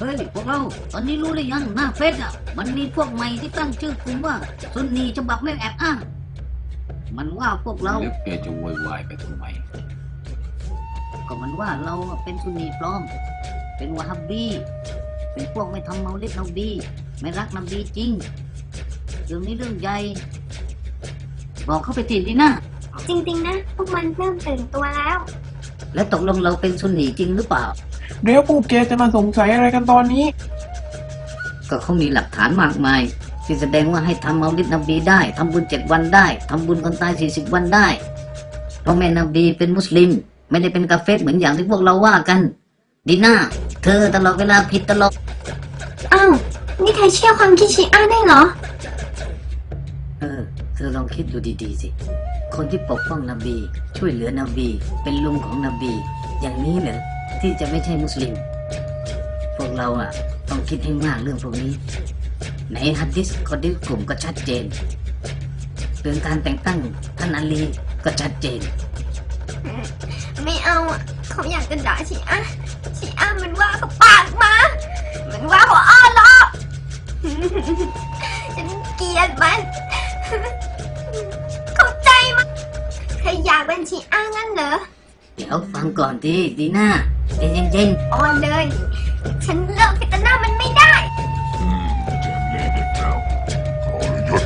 เฮ้ยพวกเรา ตอนนี้รู้หรือยังหน้าเฟซอะ มันมีพวกใหม่ที่ตั้งชื่อกลุ่มว่าซุนนีฉบับไม่แอบอ้าง มันว่าพวกเราแล้วแกจะโวยวายไปทำไม ก็มันว่าเราอะเป็นซุนนีปลอม เป็นวะฮับบีเป็นพวกไม่ทำเมาลิดนบีไม่รักนบีจริง เรื่องนี้เรื่องใหญ่ บอกเข้าไปทีดีนะจริง ๆ นะ พวกมันเริ่มตื่นตัวแล้ว แล้วตกลงเราเป็นซุนนีจริงหรือเปล่า เดี๋ยวพวกแกจะมาสงสัยอะไรกันตอนนี้ ก็เขามีหลักฐานมากมายที่แสดงว่าให้ทำเมาลิดนบีได้ทำบุญเจ็ดวันได้ทำบุญคนตายสี่สิบวันได้เพราะแม่นบีเป็นมุสลิม ไม่ได้เป็นกาเฟสเหมือนอย่างที่พวกเราว่ากัน ดีน่าเธอตลอดเวลาผิดตลอดอ้าวนี่เธอเชื่อความคิดชีอะได้เหรอ เออ เธอลองคิดดูดีๆสิ คนที่ปกป้องนบี ช่วยเหลือนบี เป็นลุงของนบี อย่างนี้เหรอ ที่จะไม่ใช่มุสลิม พวกเราอะ ต้องคิดให้มากเรื่องพวกนี้ ในฮัดดิสคอดิสกลุ่มก็ชัดเจน เรื่องการแต่งตั้งท่านอาลีก็ชัดเจน ไม่เอาอะเขาอยากจะด่าชีอะชีอะมันว่าเขาปากมา มันว่าเขาอ้อล้อฉันเกลียดมัน เข้าใจมั้ยเธออยากเป็นชีอะงั้นเหรอ เดี๋ยวฟังก่อนดีดีน่า เย็นเย็นอ่อนเลย ฉันเลิกพิจารณามันไม่ได้ อืมแจมเล่เด็กแล้วเอาเลยหยุด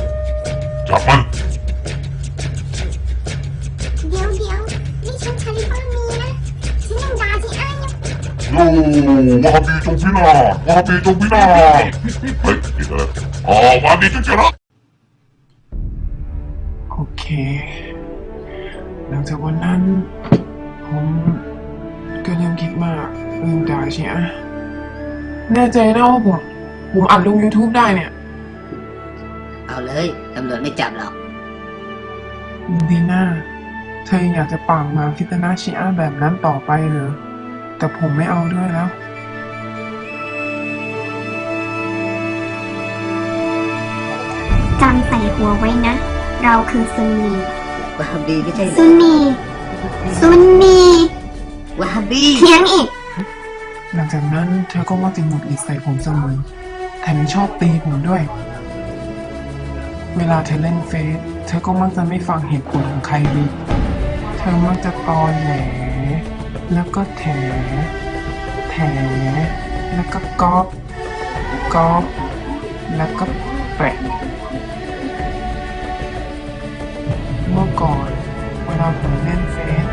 จับมัน เดี๋ยวเดี๋ยวนี่ฉันใช้บ้ามีนะ ฉันยังด่าชีอะอยู่โอ้วาบีจงพินาศวาบีจงพินาศเฮ้ยนี่เลยอ๋อวาบีจงชนะโอเค หลังจากวันนั้น ผม ก็ยังคิดมากเรื่องด่าเชียแน่ใจนะว่าผมผมอัดลง YouTube ได้เนี่ยๆเอาเลย ตำรวจไม่จับหรอกดีน่าเธอยังอยากจะปากหมาฟิตนาชีอาแบบนั้นต่อไปเหรอ แต่ผมไม่เอาด้วยแล้วจำใส่หัวไว้นะ เราคือซุนนีวะฮับบีไม่ใช่เหรซุอนนี ซุนนี วะฮับบีเถียงอีก หลังจากนั้นเธอก็มักจะหงุดหงิดใส่ผมเสมอแถมยังชอบตีผมด้วย เวลาเธอเล่นเฟซเธอก็มักจะไม่ฟังเหตุผลของใครเลยเธอมักจะตอแหลแล้วก็แถ แถ แล้วก็ก๊อปก๊อปแล้วก็แปะ เมื่อก่อนเวลาผมเล่นเฟซ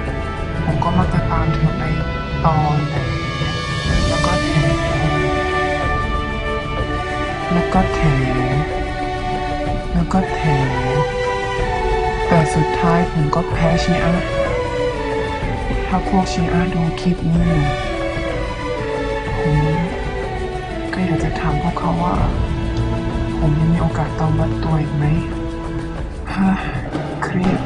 ผมก็มักจะตามเธอ ไปตอนแหลแล้วก็แถแล้วก็แถแล้วก็แถแต่สุดท้ายผมก็แพ้ชีอาถ้าพวกชีอาดูคลิปนี้อยู่ผมก็อยากจะถามพวกเขาว่า ผมยังมีโอกาสตอมรับตัวอีกไหมฮ่าเครียด